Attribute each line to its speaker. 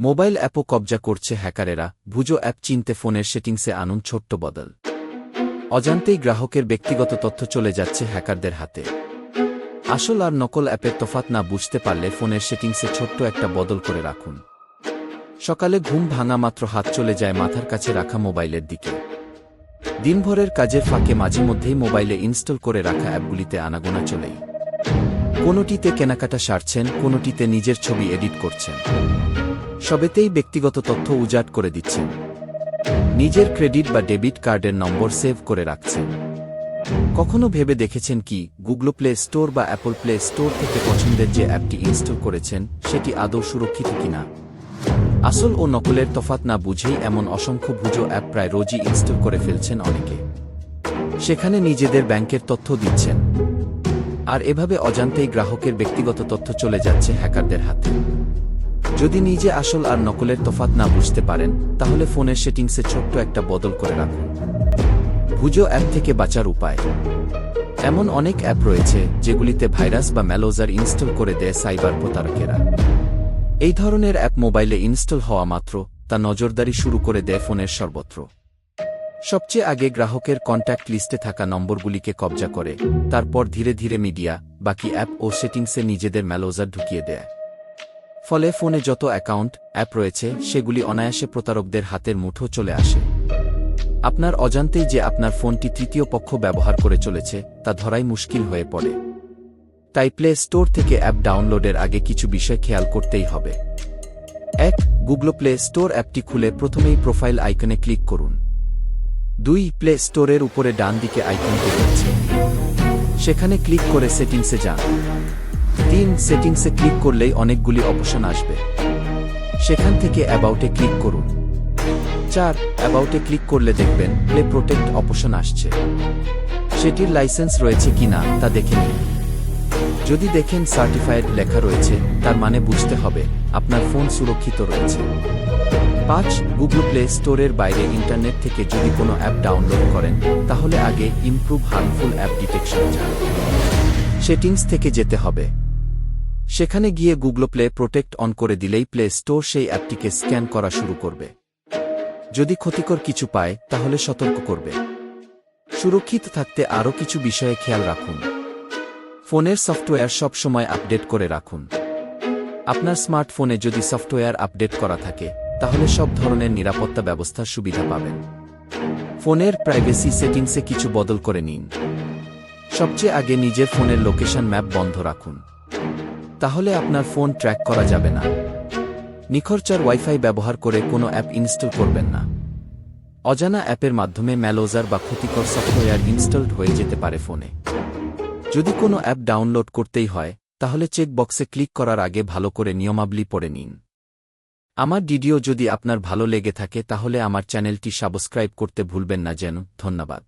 Speaker 1: Mobile অ্যাপও কবজা করছে হ্যাকারেরা, ভুজো app চিনতে ফোনের সেটিংসে আনুন ছোট্ট বদল। অজান্তেই গ্রাহকের ব্যক্তিগত তথ্য চলে যাচ্ছে হ্যাকারদের হাতে। আসল আর নকল অ্যাপের তফাত না বুঝতে পারলে ফোনের সেটিংসে ছোট্ট একটা বদল করে রাখুন। সকালে ঘুম ভাঙা মাত্র হাত চলে যায় মাথার কাছে রাখা মোবাইলের দিকে। দিনভরের কাজের ফাঁকে মাঝে মধ্যেই মোবাইলে ইনস্টল করে রাখা অ্যাপগুলিতে আনাগোনা চলেই। কোনোটিতে কেনাকাটা সারছেন, কোনোটিতে নিজের ছবি এডিট করছেন। সবেতেই ব্যক্তিগত তথ্য উজাট করে দিচ্ছেন। নিজের ক্রেডিট বা ডেবিট কার্ডের নম্বর সেভ করে রাখছেন। কখনো ভেবে দেখেছেন কি, গুগল প্লে স্টোর বা অ্যাপল প্লে স্টোর থেকে পছন্দের যে অ্যাপটি ইনস্টল করেছেন, সেটি আদৌ সুরক্ষিত কিনা? আসল ও নকলের তফাত না বুঝেই এমন অসংখ্য ভুজো অ্যাপ প্রায় রোজই ইনস্টল করে ফেলছেন অনেকে। সেখানে নিজেদের ব্যাংকের তথ্য দিচ্ছেন। আর এভাবে অজান্তেই গ্রাহকের ব্যক্তিগত তথ্য চলে যাচ্ছে হ্যাকারদের হাতে। যদি নিজে আসল আর নকলের তফাত না বুঝতে পারেন, তাহলে ফোনের সেটিংসে ছোট্ট একটা বদল করে রাখুন। ভুজো অ্যাপ থেকে বাঁচার উপায়। এমন অনেক অ্যাপ রয়েছে যেগুলিতে ভাইরাস বা ম্যালোজার ইনস্টল করে দেয় সাইবার প্রতারকেরা। এই ধরনের অ্যাপ মোবাইলে ইনস্টল হওয়া মাত্র, তা নজরদারি শুরু করে দেয় ফোনের সর্বত্র। সবচেয়ে আগে গ্রাহকের কন্ট্যাক্ট লিস্টে থাকা নম্বরগুলিকে কবজা করে, তারপর ধীরে ধীরে মিডিয়া, বাকি অ্যাপ ও সেটিংসে নিজেদের ম্যালোজার ঢুকিয়ে দেয়। ফলে ফোনে যত অ্যাকাউন্ট, অ্যাপ রয়েছে, সেগুলি অনায়াসে প্রতারকদের হাতের মুঠো চলে আসে। আপনার অজান্তেই যে আপনার ফোনটি তৃতীয় পক্ষ ব্যবহার করে চলেছে, তা ধরাই মুশকিল হয়ে পড়ে। তাই প্লে স্টোর থেকে অ্যাপ ডাউনলোডের আগে কিছু বিষয় খেয়াল করতেই হবে। এক, গুগল প্লে স্টোর অ্যাপটি খুলে প্রথমেই প্রোফাইল আইকনে ক্লিক করুন। দুই, প্লে স্টোরের উপরে ডান দিকে আইকনটি রয়েছে। সেখানে ক্লিক করে সেটিংসে যান। তিন সেটিংসে ক্লিক করলেই অনেকগুলি অপশন আসবে। সেখান থেকে অ্যাবাউটে ক্লিক করুন। চার অ্যাবাউটে ক্লিক করলে দেখবেন প্লে প্রোটেক্ট অপশন আসছে। সেটির লাইসেন্স রয়েছে কিনা তা দেখে নিন। যদি দেখেন সার্টিফাইড লেখা রয়েছে, তার মানে বুঝতে হবে আপনার ফোন সুরক্ষিত রয়েছে। পাঁচ গুগল প্লে স্টোরের বাইরে ইন্টারনেট থেকে যদি কোনো অ্যাপ ডাউনলোড করেন, তাহলে আগে ইমপ্রুভ হার্মফুল অ্যাপ ডিটেকশন যান সেটিংস থেকে যেতে হবে। সেখানে গিয়ে গুগল প্লে, প্রোটেক্ট অন করে দিলেই প্লে স্টোর সেই অ্যাপটিকে স্ক্যান করা শুরু করবে। যদি ক্ষতিকর কিছু পায়, তাহলে সতর্ক করবে। সুরক্ষিত থাকতে আরও কিছু বিষয়ে খেয়াল রাখুন। ফোনের সফটওয়্যার সব সময় আপডেট করে রাখুন। আপনার স্মার্টফোনে যদি সফটওয়্যার আপডেট করা থাকে, তাহলে সব ধরনের নিরাপত্তা ব্যবস্থার সুবিধা পাবেন। ফোনের প্রাইভেসি সেটিংসে কিছু বদল করে নিন। সবচেয়ে আগে নিজের ফোনের লোকেশন ম্যাপ বন্ধ রাখুন। তাহলে আপনার ফোন ট্র্যাক করা যাবে না। নিখরচার ওয়াইফাই ব্যবহার করে কোনো অ্যাপ ইনস্টল করবেন না। অজানা অ্যাপের মাধ্যমে ম্যালোজার বা ক্ষতিকর সফটওয়্যার ইনস্টলড হয়ে যেতে পারে ফোনে। যদি কোনো অ্যাপ ডাউনলোড করতেই হয়, তাহলে চেক বক্সে ক্লিক করার আগে ভালো করে নিয়মাবলী পড়ে নিন। আমার ভিডিও যদি আপনার ভালো লেগে থাকে, তাহলে আমার চ্যানেলটি সাবস্ক্রাইব করতে ভুলবেন না যেন। ধন্যবাদ।